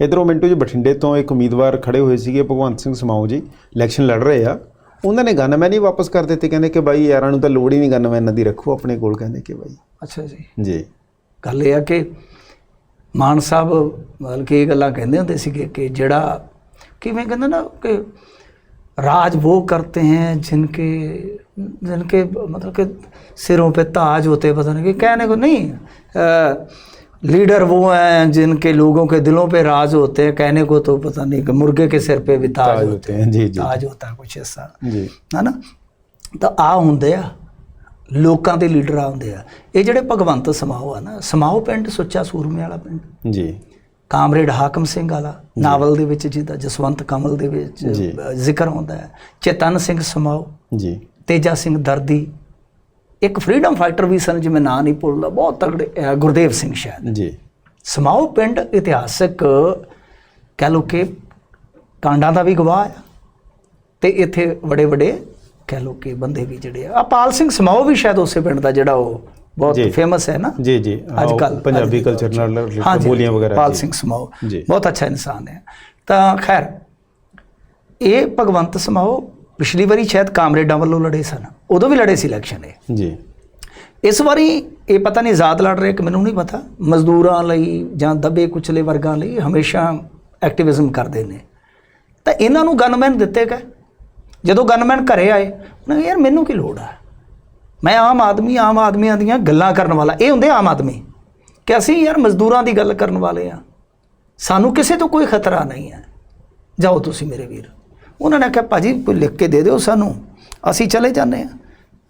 ਇਧਰੋਂ ਮਿੰਟੂ ਜੀ ਬਠਿੰਡੇ ਤੋਂ ਇੱਕ ਉਮੀਦਵਾਰ ਖੜੇ ਹੋਏ ਸੀਗੇ ਭਗਵੰਤ ਸਿੰਘ ਸਮਾਓ ਜੀ ਇਲੈਕਸ਼ਨ ਲੜ ਰਹੇ ਆ ਉਹਨਾਂ ਨੇ ਗਨਮੈਨ ਹੀ ਵਾਪਸ ਕਰ ਦਿੱਤੇ ਕਹਿੰਦੇ ਕਿ ਬਾਈ ਯਾਰਾਂ ਨੂੰ ਤਾਂ ਲੋੜ ਹੀ ਨਹੀਂ ਗਨਮੈਨ ਦੀ ਰੱਖੋ ਆਪਣੇ ਕੋਲ ਕਹਿੰਦੇ ਕਿ ਬਾਈ ਅੱਛਾ ਜੀ ਜੀ ਗੱਲ ਇਹ ਆ ਕਿ ਮਾਨ ਸਾਹਿਬ ਮਤਲਬ ਕਿ ਇਹ ਗੱਲਾਂ ਕਹਿੰਦੇ ਹੁੰਦੇ ਸੀਗੇ ਕਿ ਜਿਹੜਾ ਕਿਵੇਂ ਕਹਿੰਦੇ ਨਾ ਕਿ ਰਾਜ वो करते हैं जिनके जिनके मतलब कि सिरों पे ताज होते हैं पता नहीं कि कहने को नहीं अ, लीडर वो हैं जिनके लोगों के दिलों पे राज होते हैं कहने को तो पता नहीं कि मुर्गे के सिर पे भी ताज, ताज होते होते हैं, जी, जी। ताज होता है कुछ ऐसा ਜੀ ਹਨਾ ਤਾਂ ਆ ਹੁੰਦੇ ਆ ਲੋਕਾਂ ਦੇ ਲੀਡਰ ਆ ਹੁੰਦੇ ਆ ਇਹ ਜਿਹੜੇ ਭਗਵੰਤ ਸਮਾਓ ਆ ਨਾ ਸਮਾਓ ਪਿੰਡ ਸੁੱਚਾ ਸੂਰਮੇ ਵਾਲਾ ਪਿੰਡ ਜੀ ਕਾਮਰੇਡ ਹਾਕਮ ਸਿੰਘ ਵਾਲਾ ਨਾਵਲ ਦੇ ਵਿੱਚ ਜਿਹਦਾ ਜਸਵੰਤ ਕਮਲ ਦੇ ਵਿੱਚ ਜੀ। ਅ, ਜ਼ਿਕਰ ਹੁੰਦਾ ਹੈ ਚੇਤਨ ਸਿੰਘ ਸਮਾਓ ਜੀ ਤੇਜਾ ਸਿੰਘ ਦਰਦੀ ਇੱਕ ਫਰੀडम ਫਾਈਟਰ ਵੀ ਸਨ ਜਿਵੇਂ ਨਾਂ ਨਹੀਂ ਭੁੱਲਦਾ ਬਹੁਤ ਤਗੜੇ ਗੁਰਦੇਵ ਸਿੰਘ ਸ਼ਾਇਦ। ਜੀ। ਸਮਾਓ ਪਿੰਡ ਇਤਿਹਾਸਕ ਕਹਿ ਲੋ ਕਿ ਕਾਂਡਾਂ ਦਾ ਵੀ ਗਵਾਹ ਆ ਤੇ ਇੱਥੇ ਬੜੇ ਬੜੇ ਕਹਿ ਲੋ ਕਿ ਬੰਦੇ ਵੀ ਜਿਹੜੇ ਆ। ਪਾਲ ਸਿੰਘ ਸਮਾਓ ਵੀ ਸ਼ਾਇਦ ਉਸੇ ਪਿੰਡ ਦਾ ਜਿਹੜਾ ਉਹ ਬਹੁਤ। ਫੇਮਸ ਹੈ ਨਾ? ਜੀ ਜੀ। ਅੱਜ ਕੱਲ ਪੰਜਾਬੀ ਕਲਚਰ ਨਾਲ ਬੋਲੀਆਂ ਵਗੈਰਾ ਪਾਲ। ਸਿੰਘ ਸਮਾਓ ਜੀ। ਬਹੁਤ ਅੱਛਾ ਇਨਸਾਨ ਹੈ। ਤਾਂ ਖੈਰ ਇਹ ਭਗਵੰਤ ਸਮਾਓ ਪਿਛਲੀ ਵਾਰੀ ਸ਼ਾਇਦ ਕਾਮਰੇਡਾਂ ਵੱਲੋਂ ਲੜੇ ਸਨ। ਉਦੋਂ ਵੀ ਲੜੇ ਸੀ ਇਲੈਕਸ਼ਨ ਇਹ। ਜੀ। ਇਸ ਵਾਰੀ ਇਹ ਪਤਾ ਨਹੀਂ ਆਜ਼ਾਦ ਲੜ ਰਹੇ ਕਿ ਮੈਨੂੰ ਨਹੀਂ ਪਤਾ। ਮਜ਼ਦੂਰਾਂ ਲਈ ਜਾਂ ਦਬੇ ਕੁਚਲੇ ਵਰਗਾਂ ਲਈ ਹਮੇਸ਼ਾ ਐਕਟਿਵਿਜ਼ਮ ਕਰਦੇ ਨੇ। ਤਾਂ ਇਹਨਾਂ ਨੂੰ ਗਨਮੈਨ ਦਿੱਤੇ ਗਏ। ਜਦੋਂ ਗਨਮੈਨ ਘਰੇ ਆਏ ਉਹਨਾਂ ਯਾਰ ਮੈਨੂੰ ਕੀ ਲੋੜ ਹੈ ਮੈਂ ਆਮ ਆਦਮੀ ਆਮ ਆਦਮੀਆਂ ਦੀਆਂ ਗੱਲਾਂ ਕਰਨ ਵਾਲਾ। ਇਹ ਹੁੰਦੇ ਆਮ ਆਦਮੀ ਕਿ ਅਸੀਂ ਯਾਰ ਮਜ਼ਦੂਰਾਂ ਦੀ ਗੱਲ ਕਰਨ ਵਾਲੇ ਆ। ਸਾਨੂੰ ਕਿਸੇ ਤੋਂ ਕੋਈ ਖਤਰਾ ਨਹੀਂ ਹੈ। ਜਾਓ ਤੁਸੀਂ ਮੇਰੇ ਵੀਰ। ਉਹਨਾਂ ਨੇ ਕਿਹਾ ਭਾਜੀ ਕੋਈ ਲਿਖ ਕੇ ਦੇ ਦਿਓ ਸਾਨੂੰ। ਅਸੀਂ ਚਲੇ ਜਾਂਦੇ ਆ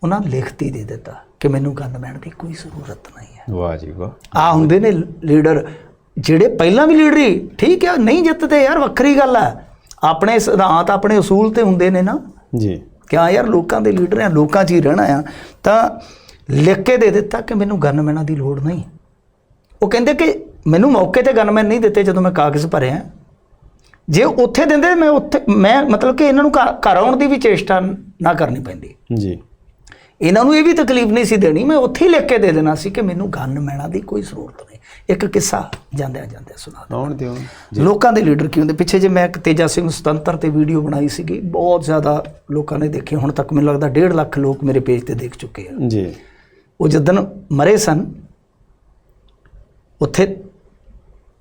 ਉਹਨਾਂ ਲਿਖਤੀ ਦੇ ਦਿੱਤਾ ਕਿ ਮੈਨੂੰ ਗਨਮੈਨ ਦੀ ਕੋਈ ਜ਼ਰੂਰਤ ਨਹੀਂ ਹੈ। ਵਾਹ ਜੀ ਵਾਹ। ਆ ਹੁੰਦੇ ਨੇ ਲੀਡਰ ਜਿਹੜੇ ਪਹਿਲਾਂ ਵੀ ਲੀਡਰ ਹੀ ਠੀਕ ਹੈ ਨਹੀਂ ਜਿੱਤਦੇ ਯਾਰ ਵੱਖਰੀ ਗੱਲ ਹੈ। ਆਪਣੇ ਸਿਧਾਂਤ ਆਪਣੇ ਉਸੂਲ ਤੇ ਹੁੰਦੇ ਨੇ ਨਾ। ਜੀ। ਕਿ ਹਾਂ ਯਾਰ ਲੋਕਾਂ ਦੇ ਲੀਡਰ ਆ ਲੋਕਾਂ 'ਚ ਹੀ ਰਹਿਣਾ ਆ। ਤਾਂ ਲਿਖ ਕੇ ਦੇ ਦਿੱਤਾ ਕਿ ਮੈਨੂੰ ਗਨਮੈਨਾਂ ਦੀ ਲੋੜ ਨਹੀਂ। ਉਹ ਕਹਿੰਦੇ ਕਿ ਮੈਨੂੰ ਮੌਕੇ ਤੇ ਗਨਮੈਨ ਨਹੀਂ ਦਿੱਤੇ ਜਦੋਂ ਮੈਂ ਕਾਗਜ਼ ਭਰਿਆ। ਜੇ ਉੱਥੇ ਦਿੰਦੇ ਮੈਂ ਉੱਥੇ ਮੈਂ ਮਤਲਬ ਕਿ ਇਹਨਾਂ ਨੂੰ ਘਰ ਆਉਣ ਦੀ ਵੀ ਚੇਸ਼ਟਾ ਨਾ ਕਰਨੀ ਪੈਂਦੀ। ਜੀ। ਇਹਨਾਂ ਨੂੰ ਇਹ ਵੀ ਤਕਲੀਫ ਨਹੀਂ ਸੀ ਦੇਣੀ ਮੈਂ ਉੱਥੇ ਹੀ ਲਿਖ ਕੇ ਦੇ ਦੇਣਾ ਸੀ ਕਿ ਮੈਨੂੰ ਗਨਮੈਨਾਂ ਦੀ ਕੋਈ ਜ਼ਰੂਰਤ ਨਹੀਂ। ਇੱਕ ਕਿੱਸਾ ਜਾਂਦਿਆਂ ਜਾਂਦਿਆਂ ਸੁਣਾ। ਆਉਣ ਦਿਓ। ਲੋਕਾਂ ਦੇ ਲੀਡਰ ਕੀ ਹੁੰਦੇ? ਪਿੱਛੇ ਜੇ ਮੈਂ ਇੱਕ ਤੇਜਾ ਸਿੰਘ ਸੁਤੰਤਰ ਤੇ ਵੀਡੀਓ ਬਣਾਈ ਸੀਗੀ ਬਹੁਤ ਜ਼ਿਆਦਾ ਲੋਕਾਂ ਨੇ ਦੇਖੀ ਹੁਣ ਤੱਕ ਮੈਨੂੰ ਲੱਗਦਾ 1.5 ਲੱਖ ਲੋਕ ਮੇਰੇ ਪੇਜ ਤੇ ਦੇਖ ਚੁੱਕੇ ਆ। ਜੀ। ਉਹ ਜਦਨ ਮਰੇ ਸਨ ਉੱਥੇ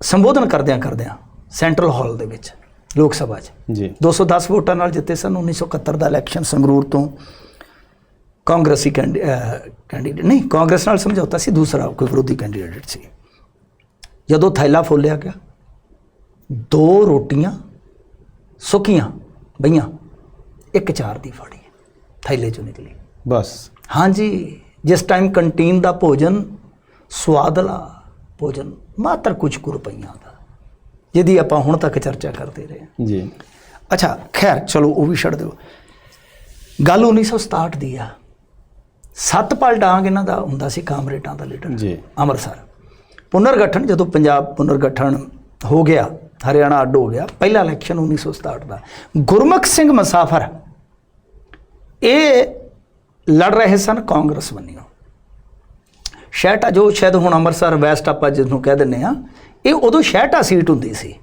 ਸੰਬੋਧਨ ਕਰਦਿਆਂ ਕਰਦਿਆਂ ਸੈਂਟਰਲ ਹਾਲ ਦੇ ਵਿੱਚ ਲੋਕ ਸਭਾ 'ਚ। ਜੀ। 210 ਵੋਟਾਂ ਨਾਲ ਜਿੱਤੇ ਸਨ 1971 ਦਾ ਇਲੈਕਸ਼ਨ ਸੰਗਰੂਰ ਤੋਂ ਕਾਂਗਰਸੀ ਕੈਂਡੀਡੇਟ ਨਹੀਂ ਕਾਂਗਰਸ ਨਾਲ ਸਮਝੌਤਾ ਸੀ ਦੂਸਰਾ ਕੋਈ ਵਿਰੋਧੀ ਕੈਂਡੀਡੇਟ ਸੀ। ਜਦੋਂ ਥੈਲਾ ਫੋਲਿਆ ਗਿਆ ਦੋ ਰੋਟੀਆਂ ਸੁੱਕੀਆਂ ਬਈਆਂ ਇੱਕ ਚਾਰ ਦੀ ਫਾੜੀ ਥੈਲੇ ਚੋਂ ਨਿਕਲੀ। ਬਸ। ਹਾਂਜੀ ਜਿਸ ਟਾਈਮ ਕੰਟੀਨ ਦਾ ਭੋਜਨ ਸਵਾਦਲਾ ਭੋਜਨ ਮਾਤਰ ਕੁਝ ਕੁ ਰੁਪਈਆਂ ਦਾ। ਜਿਹਦੀ ਆਪਾਂ ਹੁਣ ਤੱਕ ਚਰਚਾ ਕਰਦੇ ਰਹੇ ਹਾਂ ਜੀ ਅੱਛਾ ਖੈਰ ਚਲੋ ਉਹ ਵੀ ਛੱਡ ਦਿਓ ਗੱਲ 1967 ਦੀ ਆ ਸਤਪਾਲ ਡਾਂਗ ਇਹਨਾਂ ਦਾ ਹੁੰਦਾ ਸੀ ਕਾਮਰੇਟਾਂ ਦਾ ਲੀਡਰ ਜੀ ਅੰਮ੍ਰਿਤਸਰ ਪੁਨਰਗਠਨ ਜਦੋਂ ਪੰਜਾਬ ਪੁਨਰਗਠਨ ਹੋ ਗਿਆ ਹਰਿਆਣਾ ਅੱਡ ਹੋ ਗਿਆ ਪਹਿਲਾ ਇਲੈਕਸ਼ਨ 1967 ਦਾ ਗੁਰਮੁਖ ਸਿੰਘ ਮੁਸਾਫਰ ਇਹ ਲੜ ਰਹੇ ਸਨ ਕਾਂਗਰਸ ਵੱਲੋਂ ਸ਼ਹਿਟਾ ਜੋ ਸ਼ਾਇਦ ਹੁਣ ਅੰਮ੍ਰਿਤਸਰ ਵੈਸਟ ਆਪਾਂ ਜਿਸ ਨੂੰ ਕਹਿ ਦਿੰਨੇ ਆ ਇਹ ਉਦੋਂ ਸ਼ਹਿਟਾ ਸੀਟ ਹੁੰਦੀ ਸੀ।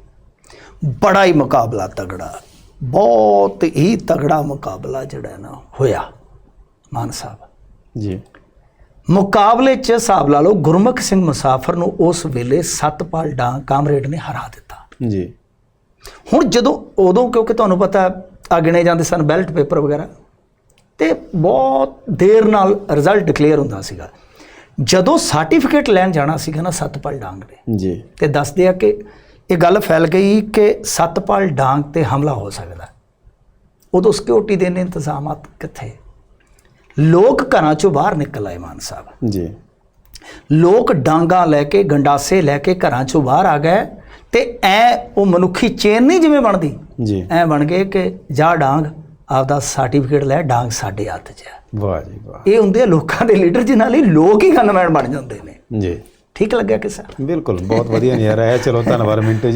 ਬੜਾ ਹੀ ਮੁਕਾਬਲਾ ਤਗੜਾ ਬਹੁਤ ਹੀ ਤਗੜਾ ਮੁਕਾਬਲਾ ਜਿਹੜਾ ਨਾ ਹੋਇਆ ਮਾਨ ਸਾਹਿਬ। ਜੀ। ਮੁਕਾਬਲੇ 'ਚ ਹਿਸਾਬ ਲਾ ਲਓ ਗੁਰਮੁਖ ਸਿੰਘ ਮੁਸਾਫਰ ਨੂੰ ਉਸ ਵੇਲੇ ਸਤਪਾਲ ਡਾਂ ਕਾਮਰੇਡ ਨੇ ਹਰਾ ਦਿੱਤਾ। ਜੀ। ਹੁਣ ਜਦੋਂ ਉਦੋਂ ਕਿਉਂਕਿ ਤੁਹਾਨੂੰ ਪਤਾ ਆ ਗਿਣੇ ਜਾਂਦੇ ਸਨ ਬੈਲਟ ਪੇਪਰ ਵਗੈਰਾ ਤੇ ਬਹੁਤ ਦੇਰ ਨਾਲ ਰਿਜ਼ਲਟ ਡਿਕਲੇਅਰ ਹੁੰਦਾ ਸੀਗਾ। ਜਦੋਂ ਸਰਟੀਫਿਕੇਟ ਲੈਣ ਜਾਣਾ ਸੀਗਾ ਨਾ ਸਤਪਾਲ ਡਾਂਗ ਨੇ ਜੀ। ਤੇ ਦੱਸਦੇ ਆ ਕਿ ਇਹ ਗੱਲ ਫੈਲ ਗਈ ਕਿ ਸਤਪਾਲ ਡਾਂਗ ਤੇ ਹਮਲਾ ਹੋ ਸਕਦਾ ਉਦੋਂ ਸਿਕਿਉਰਿਟੀ ਦੇ ਨੇ ਇੰਤਜ਼ਾਮਾਤ ਕਿੱਥੇ? ਲੋਕ ਘਰਾਂ ਚੋਂ ਬਾਹਰ ਨਿਕਲ ਆਏ ਮਾਨ ਸਾਹਿਬ। ਜੀ। ਲੋਕ ਡਾਂਗਾ ਲੈ ਕੇ ਗੰਡਾਸੇ ਲੈ ਕੇ ਘਰਾਂ ਚੋਂ ਬਾਹਰ ਆ ਗਏ ਤੇ ਐ ਉਹ ਮਨੁੱਖੀ ਚੇਨ ਨਹੀਂ ਜਿਵੇਂ ਬਣਦੀ? ਜੀ। ਐ ਬਣ ਗਏ ਕਿ ਜਾ ਡਾਂਗ ਆਪਦਾ ਸਰਟੀਫਿਕੇਟ ਲੈ ਡਾਂਗ ਸਾਡੇ ਹੱਥ 'ਚ ਹੈ ਵਾਹ ਜੀ ਵਾਹ। ਇਹ ਹੁੰਦੇ ਆ ਲੋਕਾਂ ਦੇ ਲੀਡਰ ਜਿਨ੍ਹਾਂ ਲਈ ਲੋਕ ਹੀ ਗਨਮੈਨ ਬਣ ਜਾਂਦੇ ਨੇ। ਜੀ। ਠੀਕ ਲੱਗਿਆ ਕਿਸਾ ਬਿਲਕੁਲ ਬਹੁਤ ਵਧੀਆ ਨਜ਼ਾਰਾ ਹੈ। ਚਲੋ ਧੰਨਵਾਦ ਮਿੰਟੂ ਜੀ।